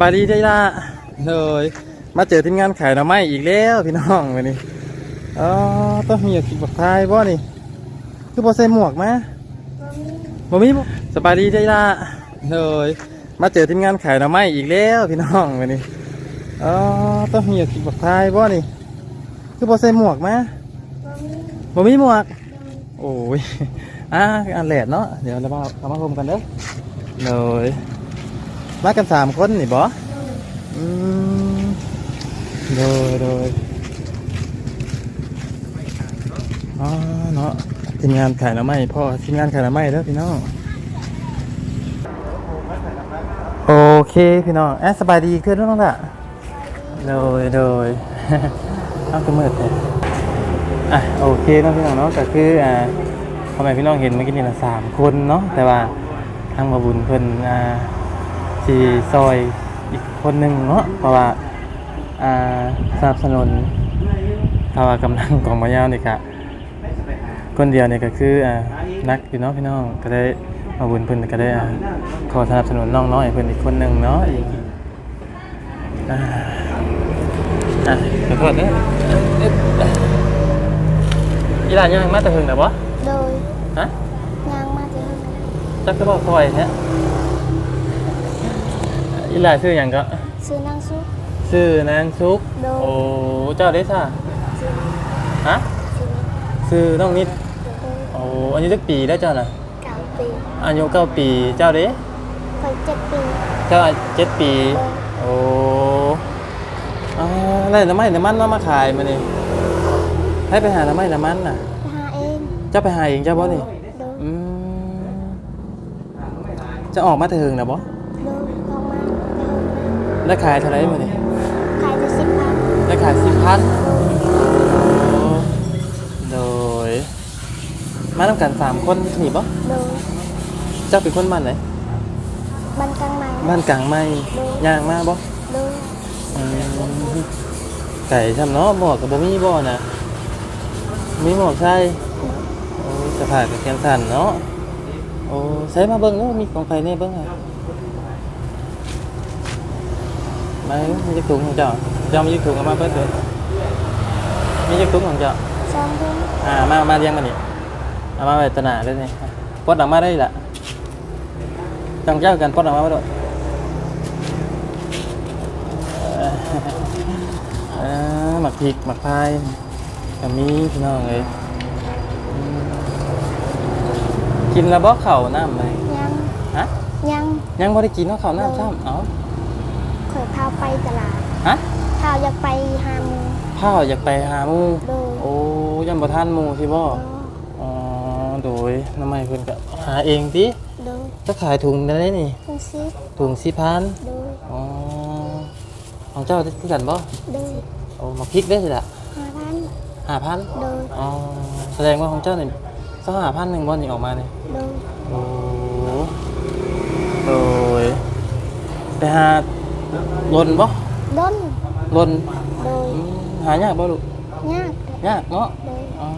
บายดีใจละเลยมาเจอทีมงานขายหน่อไม้อีกแล้วพี่น้องวันนี้อ๋อต้องมีกินบักพายบ่นี่ คือบ่ใส่หมวกมาบ่มีบ่สบายดีใจละเลยมาเจอทีมงานขายหน่อไม้อีกแล้วพี่น้องวันนี้อ๋อต้องมีกินบักพายบ่นี่ คือบ่ใส่หมวกมาบ่มีหมวก โอ้ยอะอันแหลดเนาะเดี๋ยวเรามาเรามาชมกันเด้อเลย มากันสามคนนี่บออืมโดยโดยอ๋อเนาะทีมงานขายหน้ำไม้พ่อทีมงานขายหน้ำไม้เด้อพี่น้องโอเคพี่น้องแอสบายดีขึ้นแล้วน้องละโดยโดยเอาก็มืดเลยอะโอเคเนาะพี่น้องเนาะก็คืออ่าพ่อแม่พี่น้องเห็นเมื่อกี้นี่ละสามคนเนาะแต่ว่าทางมาบุญเพิ่นอ่า สีซอยอีกคนหนึ่งเนาะเพราะว่าอ่าสนับสนุนภาวะกำลังของมายาวนี่ค่ะคนเดียวเนี่ยก็คืออ่านักอยู่เนาะพี่น้องก็ได้มาบุญเพิ่นก็ได้อ่าขอสนับสนุนน้องน้อยเพิ่นอีกคนหนึ่งเนาะอีกอ่าอะขอโทษเด้อเอ๊ะอีหลานยังมาแต่เพิ่งน่ะบ่โดยฮะยางมาถึงจักก็บอกคอยเนี่ย อีหลาชื่ออย่างก็ซื้อนางซุป ชื่อนางซุก โด โอ้เจ้าได้ซ่าซื้อฮะซื้อชื่อน้องนิดโดยโอ้อายุจักปีได้วเจ้าน่ะเก้าปีอายุเก้าปีเจ้าเด้คอยเจ็ดปีเจ้าเจ็ดปีโดยโอ้อ่าแล้วน้ำมันน้ำมันเอามาขายมานี่ให้ไปหาน้ำมันน้ำมันน่ะ ไปหาเองเจ้าไปหาเองเจ้าบ่นี่โดยอืมจะออกมาถึงนะบ่ ได้ขายเท่าไหร่มานี่ขายจะสิบพันได้ขายสิบพันโดย มาทำกันสามคนนี่ปะโดยเจ้าเป็นคนบ้านไหนบันกลางใหม่บ้านกลางไม่ย่างมาบ่โดยอืมไก่ทำเนาะหมวกกับบ่มีบ่นะมีหมวกใช่โอ้ยสะพายกับแขนสั้นเนาะโอ้ใช้มาเบิ่งเนาะมีของใครเนี่ยเบิ่งอะ มามีจักถุงของเจ้าเจ้ามีจักถุงเอามาเปิดเถอะมีจักถุงของเจ้าสองคนอ่ามามาเรียงมานี่เอามาไว้ตนาเลยนี่ปลดออกมาได้ละจังเจ้ากันปลดออกมาไว้ด้วยเอ่อหมักพริกหมักพายกับมีพี่น้องเลยอืมกินแล้วบ่เข่าวน้ำไหมยัง ฮะยังยังบ่ได้กินเนาะเข่าวน้ำซ้ำเอ้าคอยพา ไปตลาดฮะข้าวอยากไปหาหมูข้าวอยากไปหาหมูโดยโอ้ยังบ่ทันหมูสิบ่โดยอ๋อโดยน้ำมันเพิ่นก็หาเองติโดยจะขายถุงได้นี่คุณซิปถุงสี่พันโดยอ๋อของเจ้าที่กันบ่โดยโอ้มาพริกได้สิละห้าพันห้าพันโดยอ๋อแสดงว่าของเจ้าเนี่ยสักห้าพันหนึ่งบอลนี่ออกมาเนี่ยโดยโอ้โดยไปหา ลนบ่ดนลนโดยอืมหายากบ่ลูกยากยากเนาะโดยอ๋อ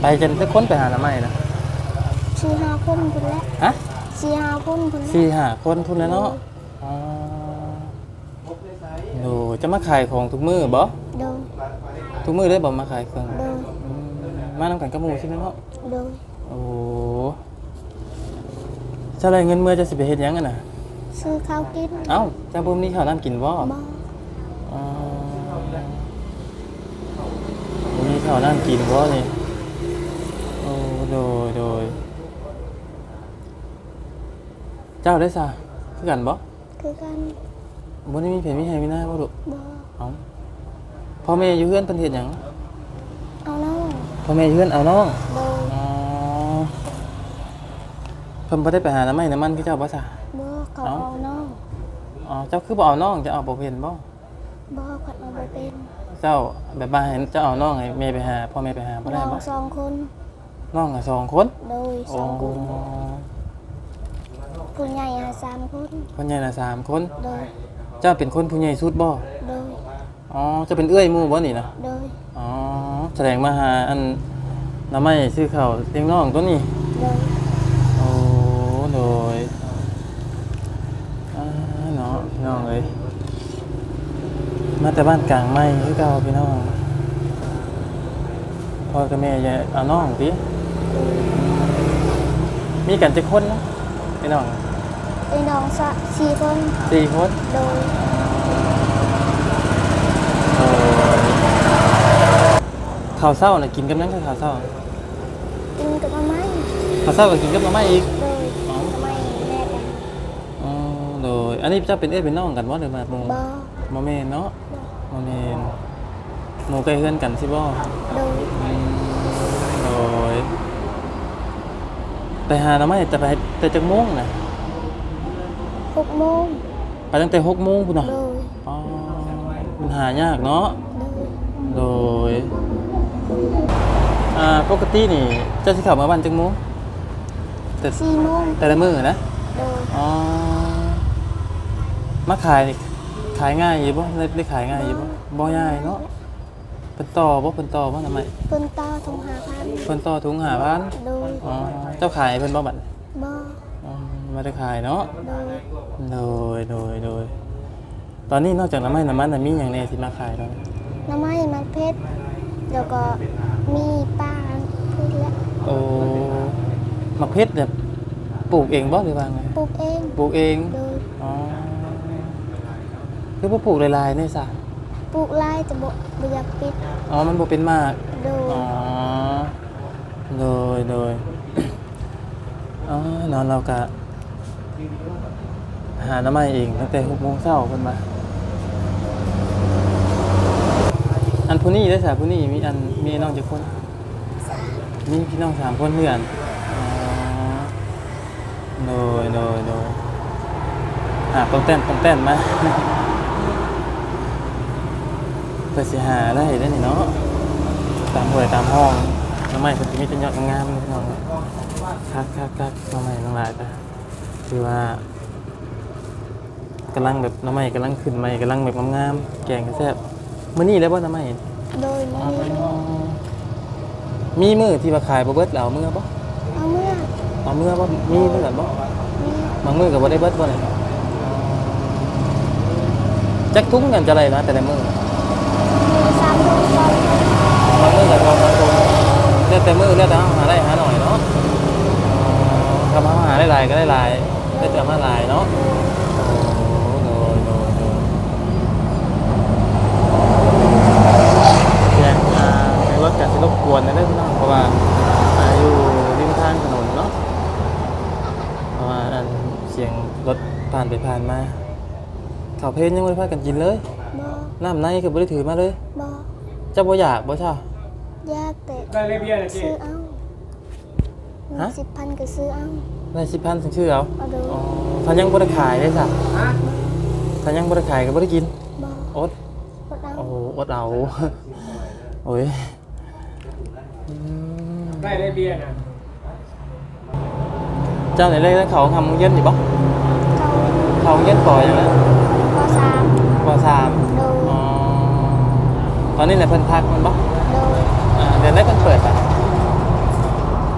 ไปจนจะค้นไปหาหน้ำไม้นะสี่ห้าคนพุ่นแล้วฮะสี่ห้าคนพุ่นแล้วสี่ห้าคนทุนแล้วเนาะอ๋อโอ้จะมาขายของทุกมือบ่โดยทุกมือได้บ่มาขายเครื่องโดยอืมมานำกันกับหมูใช่ไหมเนาะ โดยโอ้เจ้าไรเงินเมื่อจะสิไปเฮ็ดหยังกันน่ะ ซื้อข้าวกินเอ้าเจ้าบ่มีข้าวน้ำกินบ่บ่อ๋อบ่มีข้าวน้ำกินบ่นี่โอ้โดยโดยเจ้าได้ซะคือกันบ่คือกันบ่ได้มีเพนมีให้มีหน้าบ่ลูกบ่เอ้าพ่อแม่อยู่เฮือนเพิ่นเฮ็ดหยังเอาน้องพ่อแม่อยู่เฮือนเอาน้องโดยอ๋อเพิ่นบ่ได้ไปหาน้ำไม้น้ำมันคือเจ้าบ่ซะ บ่เขา เอ้า เอาน้อง อ๋อเจ้าคือบ่เอาน้องจะเอาบ่เห็นบ่บ่คนเอาไปเป็นเจ้าแบบว่าเห็นเจ้าเอาน้องให้แม่ไปหาพ่อแม่ไปหาบ่ได้น้องบ่สองคนน้องก็สองคนโดยสอ๋อองคนผู้ใหญ่หาสามคนคนใหญ่น่ะสามคน โดยเจ้าเป็นคนผู้ใหญ่สุดบ่โดยอ๋อเจะเป็นเอื้อยหมู่บ่นี่นะโดยอ๋อแสดงมาหาอันน้ำไม้ซื้อข้าวเลี้ยงน้องตัวนี้โดย โอ้โดยอ่าเนาะ น้องเอ้ย มาแต่บ้านกลางไม่คือเก่าพี่น้องพ่อกับแม่อย่าเอาน้องติมีกันจะคนนะพี่น้องไอ้น้องสะสี่คนสี่คนโดยโอ้ยข้าวเศร้าน่ะกินกับนั้นก็ข้าวเศร้ากินกับไม้ข้าวเศร้าก็กินกับหน่อไม้อีกโดยทำไมแม่กันอ๋อโดยอันนี้เจ้าเป็นเอ้ยเป็นน้องกันบ่หรือมา หมู่บ่บ่แม่นเนาะบ่แม่นหมู่ใกล้เฮือนกันสิบ่โดยอืมโดยไปหาหน่อไม้แต่ไปแต่จักโมงน่ะหกโมงไปตั้งแต่6โมงพุ่นน่ะโดยอ๋อมันหายากเนาะโดยโดยอ่าปกตินี่เจ้าสิเข้ามาบ้านจักโมงแต่สี่โมงแต่ละมื้อนะโดยอ๋อมาขายนี่ ขายง่ายอยู่บ่ได้ได้ขายง่ายอยู่บ่บ่ง่ายเนาะเพิ่นต่อบ่เพิ่นต่อบ่ทำไมเพิ่นต่อทงหาพันเพิ่นต่อถุงหาพันโดยอ๋อเจ้าขายเพิ่นบ่บัดบ่อ๋อบ่ได้ขายเนาะโดยโดยโดยโดยตอนนี้นอกจากน้ำมันน้ำมันน่ะมีหยังแน่ที่มาขายแล้วน้ำไม้มันเพชรแล้วก็มีป้าพืชและโอ้มะเพชรเนี่ยปลูกเองบ่หรือว่าไงปลูกเองปลูกเองโดยอ๋อ คือบ่ปลูกหลายๆนี่ซะปลูกไร่จะบ่บ่อยากปิดอ๋อมันบ่เป็นมาก โดยอ๋อโดยโดยอ๋อนอนเรากะ หาน้ำไม้เองตั้งแต่หกโมงเช้าเพิ่นมา อันผู้นี้ได้อสาผู้นี้มีอันมีน้องจักคน มีพี่น้องสามคนเพื่อนอ๋อโดยโดยโดยหาต้องเต้นต้องเต้นมาเพื่อสิหาได้ได้นี่เนาะตามหวยตามห้องน้ำไม้เพิ่นสิมีแต่ยอดงามๆนี่พี่น้องคักคักคักน้ำไม้ทั้งหลายก็คือว่ากำลังแบบน้ำไม้กำลังขึ้นใหม่กำลังแบบงามๆแกงก็แซ่บมื้อนี้แล้วบ่น้ำไม้โดยมีมีมื้อที่ว่าขายบ่เบิดแล้วเอามื้อบ่เอาเมื่อเอามื้อบ่มีเท่ากันบ่มีบางมื้อก็บ่ได้เบิดบ่เลยจักทุ้งกันจะไรนะแต่ละมื้อ มีสามลูกสอง บางมื้อก็พอบางคน เลือกแต่มือเลือกแต่หาได้หาหน่อยเนาะถ้ามาหาได้หลายก็ได้หลายได้แต่มาหลายเนาะเสียอ่าในรถกัดสิรบกวนนะเด้อพี่น้องเพราะว่าอยู่ริมทางถนนเนาะเพราะว่าอันเสียงรถผ่านไปผ่านมาข่าวเพลงยังไม่ได้พากันกินเลยน้ำในก็บ่ได้ถือมาเลยบ่เจ้าบ่อยากบ่ใช่ยากแต่ ได้เลยเบียร์นะเจ๊ซื้อเอาฮะ สิบพันก็ซื้อเอาในสิบพันถึงชื่อเอาเอาดูอ๋อถ้ายังบ่ได้ขายได้จ้ะฮะถ้ายังบ่ได้ขายก็บ่ได้กินบ่อดกดเอาโอ้โหอดเอาโอ้ยอืมได้เลยเบียร์นะเจ้าไหนเลยเขาทำเย็นอยู่ปะเขาเขาเย็นก่อยังไงปสามก่อสามโดยอ๋อตอนนี้เนี่ยเพิ่นพักมันปะโดยอ่า เดือนแรกเพิ่นเปิดปะ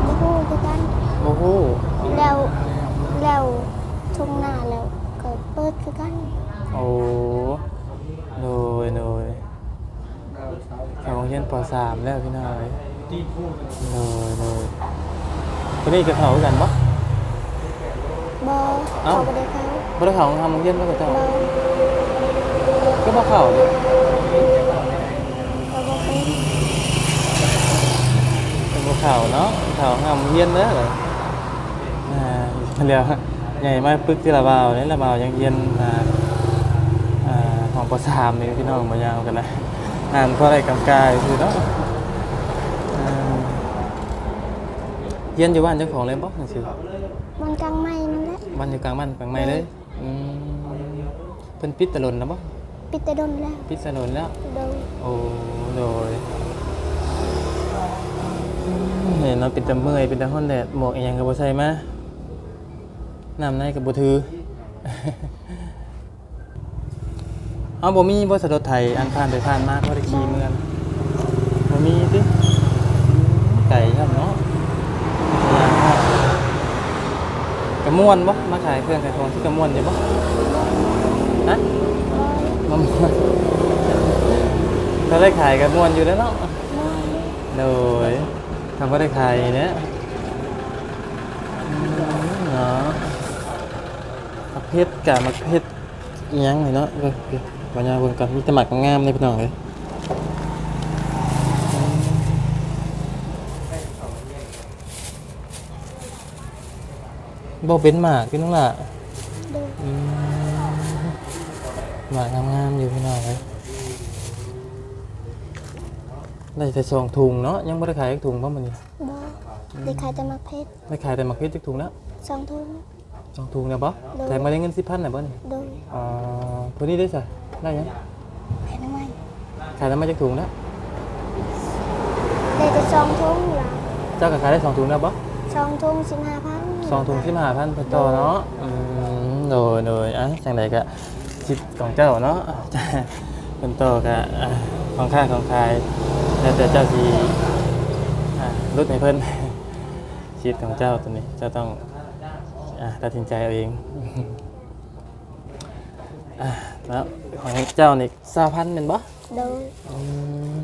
บ่ฮู้คือกันโอ้โหแล้วแล้วทุ่งนาแล้วก็เปิดคือกันโอ้โดยโดยเขาเย็นปสามแล้วพี่น้อยตีพูดโดยโดยคนนี้กับเขาคือกันปะ บ่เอ้า เขาบ่ได้เขาบ่ได้เขาทำเย็นปะกับเจ้าบ่ก็บ่เขาดิเขาบ่เป็น เป็นบ่เขาเนาะเขาทำเย็นเด้อเลยอ่าเรียวใหญ่มากปึ๊กที่ละบาวนี่ละบาวยังเย็นอ่าอ่าของประสามนี่พี่น้องมายาวกันนะอ่านเพราะอะไรกำกายคือเนาะอ่าเฮียนอยู่บ้านเจ้าของเลยบอกหนังสือมันกลางไม้นั่นแหละบ้านอยู่กลางบ้านกลางไม้เลยอืมเพิ่นปิดตะลนนะบ่ปิดแต่ดนแล้ว ปิดตะลนแล้วโดยโอ้โดย เห็นเนาะเป็นตะเมื่อยเป็นตะฮ้อนแดดหมวกอีหยังก็บ่ใส่มาน้ำในก็บ่ถือ เอาบ่มีบ่สะดดไทยอันผ่านไปผ่านมาก็ได้ขี่เมืองบ่มีติไก่ครับเนาะย่างครับกระม่วนบ่มาขายเครื่องขายของที่กระม่วนอยู่บ่ฮะบอยมะม่วงถ้าได้ขายกับมวนอยู่แล้วเนาะบอยโดย ทำก็ได้ขายเนี่ยเนาะมักเพชรกับมักเพชรยังเลยเนาะเออปัญญาเบิ่งกันมีแต่หมักงามเลยพี่น้องเลยบ่เป็นหมากพี่น้องล่ะหมากงามๆอยู่พี่น้องเลย ได้แต่สองถุงเนาะยังไม่ได้ขายอีกถุงเพราะมันนี่บอยเด็กขายแต่มักเพชรได้ขายแต่หมักเพชรอีกถุงแล้วสองทุ่มสองถุงเนี่ยปะโดย แต่มาได้เงินสิบพันเนี่ยปะนี่ดูอ๋อตัวนี้ได้สิได้ยังแผ่นไม้ขายแล้วมาจากถุงแล้วเด็กจะสองทุ่มหรอเจ้าก็ขายได้สองถุงแล้วปะสองทุ่มสิบห้าพันสองถุงสิบห้าพัน per ต่อเนาะอืมโดยโดยอะจังไดก็สิบของเจ้าเนาะ เป็นต่อก็อะของค่าของขาย แล้วแต่เจ้าสีอะลดให้เพิ่นชีวิตของเจ้าตัวนี้เจ้าต้องอะตัดสินใจเอาเองอะแล้วของเจ้านี่สามพันเป็นปะดูอืม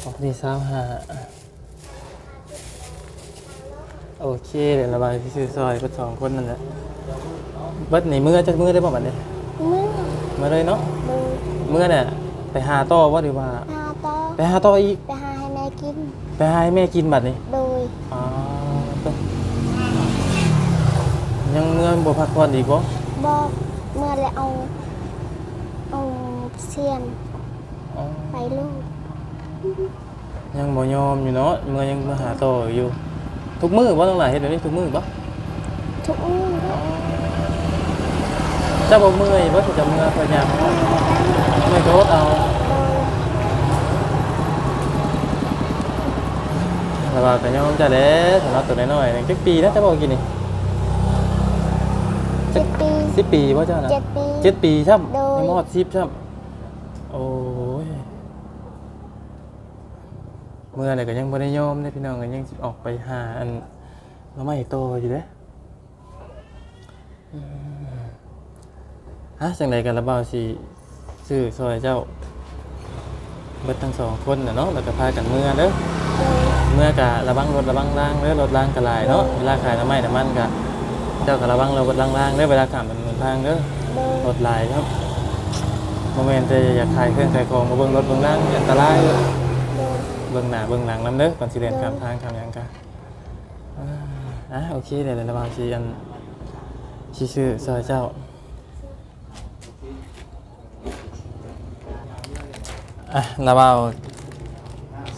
ของพี่สาวหาโอเคเดี๋ยวระบายที่ซื้อซอยก็สองคนนั่นแหละเบิดในเมื่อจะเมื่อได้บ่บัดนี้มือเมื่อเลยเนาะดูเมื่อเนี่ยไปหาต่อว่าหรือว่าหาต่อ ไปหาต่ออีก ไปหาให้แม่กิน ไปหาให้แม่กินบัดนี้โดยอ๋อต้องยังเมื่อบ่พักผ่อนอีกบ่บอกเมื่อแล้วเอาเอาเสียนอ๋อไปลูกยังบ่ยอมอยู่เนาะเมื่อยังมาหาต่ออยู่ ทุกมื้อบ่ต้องหลายเฮ็ดแบบนี้ทุกมื้อบ่ทุกมื้อเจ้าบ่เมื่อยบ่สิจะเมื่อยพยายามเมื่อยก็อดเอา โดย แต่ว่าก็ยอมจะเด้สำหรับตัวน้อยๆนี่จักปีนะเจ้าบอกกี่นี่เจ็ดปีสิบปีบ่เจ้านะเจ็ดปี เจ็ดปีช่ำโดย ยังบ่ฮอด10ช่ำโอ้ยเมื่อไหร่ก็ยังบ่ได้ยอมเด้พี่น้องก็ยังสิออกไปหาอันเราไม่โตอยู่เด้อืมฮะจังไดกันละบ่าวสิซื้อซอยเจ้าเบิดทั้งสองคนน่ะเนาะแล้วก็พากันเมื่อเด้อโดย เมื่อกะระวังรถระวังล่างเด้อรถล่างกระลายเนาะเวลาขายน้ำไม้น้ำมันกะเจ้ากะระวังรถล่างล่างเด้อเวลาขามเป็นมืองทางเด้อยรถลายครับโมเมนต์จะอยากขายเครื่องขายของมาเบิ่งรถเบิ่งล่างอันตรายเด้อโดยบิ่งหน้าเบิ่งหลังน้ำเด้อก่อนสิเดินข้ามทางข้ามหยังกะอ่าอะโอเคเดี๋ยวเราระวังสิอันสิชื่อซอยเจ้าอะระวัง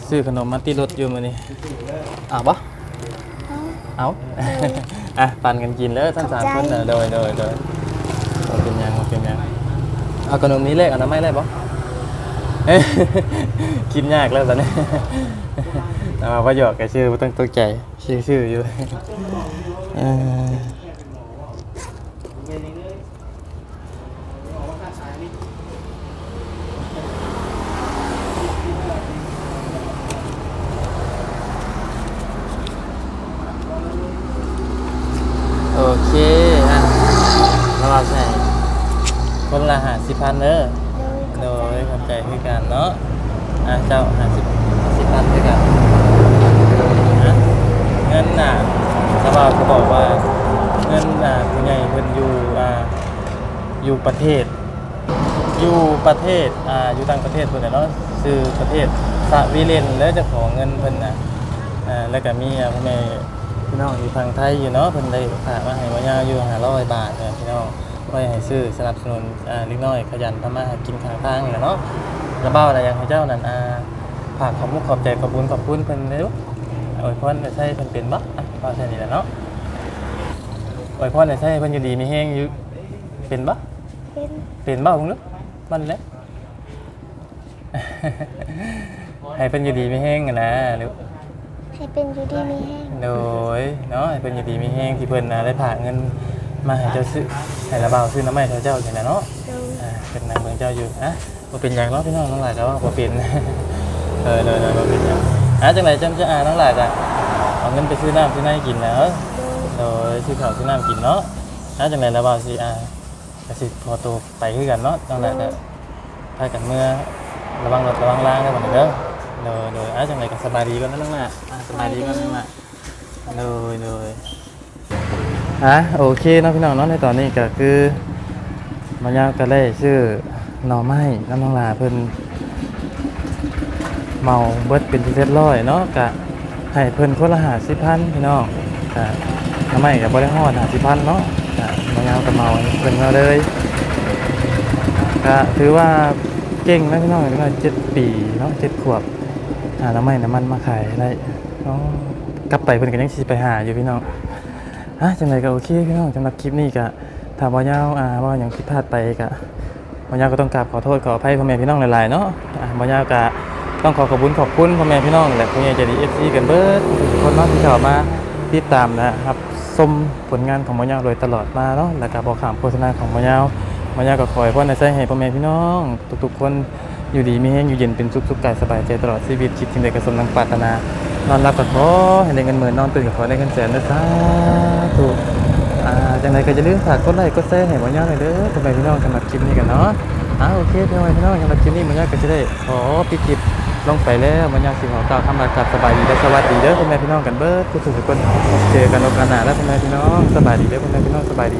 ซื้อขนมมาติดรถอยู่มื้อนี้อ้าวบ่เอาเอาอะปันกันกินแล้วทั้งสามขอบใจคนเนอะโดยโดยโดยโอเป็นยังโอเป็นยังเอาขนมนี้เลขเอาน้ำไม่ได้ปะเอ้ยกินยากแล้วตอนนี้แต่ว่าประโยชน์กับชื่อบ่ต้องตัวใจชื่อชื่ออยู่ เออโอเคอะแล้วเราใส่คนละหาสิ พันเด้อโดยโดยขอบใจคือกันเนาะอะเจ้าห้าสิบสิบพันคือกันนะเงินน่ะสบายเขาบอกว่าเงินน่ะผู้ใหญ่เพิ่นอยู่อ่าอยู่ประเทศ อยู่ประเทศอ่าอยู่ต่างประเทศเพิ่นน่ะเนาะชื่อประเทศสวีเดนแล้วเจะของเงินเพิ่นน่ะอ่าแล้วก็มีอ่าผู้ใหญ่พี่น้องอยู่ทางไทยอยู่เนาะเพิ่นได้ฝากมาให้บ่ยาวอยู่500บาทเนี่ยพี่น้อง ไว้ให้ซื้อสนับสนุนอ่าเล็กน้อยขยันทำมาหากินข้างทางนี่แหละเนาะระเบ้าอะไรอย่างให้เจ้านั่นอ่าฝากขอบมุกขอบใจขอบคุญขอบคุณเพิ่นเด้อโอ้ยพรก็ใช่เพิ่นเป็นบ่อะพอใช่นี่แหละเนาะโอ้ยพรก็ใช่เพิ่นอยู่ดีมีแฮงอยู่เป็นบ่เป็นเป็นบ่เพิ่นเนาะมันแหละ ให้เพิ่นอยู่ดีมีแฮงอะนะหรือให้เป็นอยู่ดีมีแห้ง โดยเนาะให้เพิ่นอยู่ดีมีแฮงที่เพิ่นน่ะได้ฝากเงิน มาให้เจ้าซื้อให้ระเบ้าซื้อน้ำไม้ให้เจ้าจังได๋เนาะโดยอ่าเป็นนางเมืองเจ้าอยู่อะบ่เป็นหยังเนาะพี่น้องทั้งหลายก็ว่าบ่เป็นเออเลยเลยบ่เป็นหยังอะจังไดจำจะอ่าทั้งหลายก็เอาเงินไปซื้อน้ำซื้อในกินแล้วโดยโดยซื้อข้าวซื้อน้ำกินเนาะอะจังไดแล้วบ่าวสิอ่ากสิพอตัวไปคือกันเนาะจังไดก็พากันเมื่อระวังรถระวังล่างได้บ่เด้อโดยโดยอะจังไดก็สบายดีก่อนนะน้องน่ะอะสบายดีก่อนน้องน่ะโดยโดย อะโอเคเนาะพี่น้องเนาะในตอนนี้ก็คือมายาวก็ได้ชื่อหน่อไม้น้ำน้องลาเพิ่นเมาเบิดเป็นที่เรียบร้อยเนาะกะให้เพิ่นคนละ50,000พี่น้องกะหน่อไม้ก็บ่ได้ฮอด50,000เนาะกะมายาวก็เมาเพิ่นมาเลยก็ถือว่าเก่งนะพี่น้องอว่าเจ็ดปีเนาะเจ็ดขวบหาน้ำมันน้ำมันมาขายได้เนาะกลับไปเพิ่นก็ยังสิไปหาอยู่พี่น้อง อะจังไดก็โอเคพี่น้องสำหรับคลิปนี้ก็ถ้าบ่ยาวอ่าว่าหยังผิดพลาดไปก็บ่ยาวก็ต้องกราบขอโทษขออภัยพ่อแม่พี่น้องหลายๆเนาะอะบ่ยาวก็ต้องขอขอบคุณขอบคุณพ่อแม่พี่น้องและผู้ใหญ่ใจดี FC กันเบิร์ดทุกคนเนาะที่เข้ามาติดตามนะครับชมผลงานของบ่ยาวโดยตลอดมาเนาะแล้วก็บ่ขามโฆษณาของบ่ยาวมายาก็คอยพ่อในใจให้พ่อแม่พี่น้องทุกๆคนอยู่ดีมีแห้งอยู่เย็นเป็นสุขสุขกายสบายใจตลอดชีวิตคิดสิ่งใดก็สมดังปรารถนา นอนรับก็ขอให้ได้เงินหมื่นนอนตื่นก็ขอได้เงินแสนนะสาธุอ่าจังไรก็จะลืมฝากกดไลค์กดแชร์ให้มายาหน่อยเด้อพ่อแม่พี่น้องสำหรับคลิปนี้กันเนาะอ่าโอเคพ่อแม่พี่น้องสำหรับคลิปนี้มายาก็จะได้ขอปิดคลิปลงไปแล้วมายาสิขอกล่าวคำลากับสบายดีและสวัสดีเด้อพ่อแม่พี่น้องกันเบิดทุกๆคนเจอกันโอกาสหน้าแล้วพ่อแม่พี่น้องสบายดีเด้อพ่อแม่พี่น้องสบายดี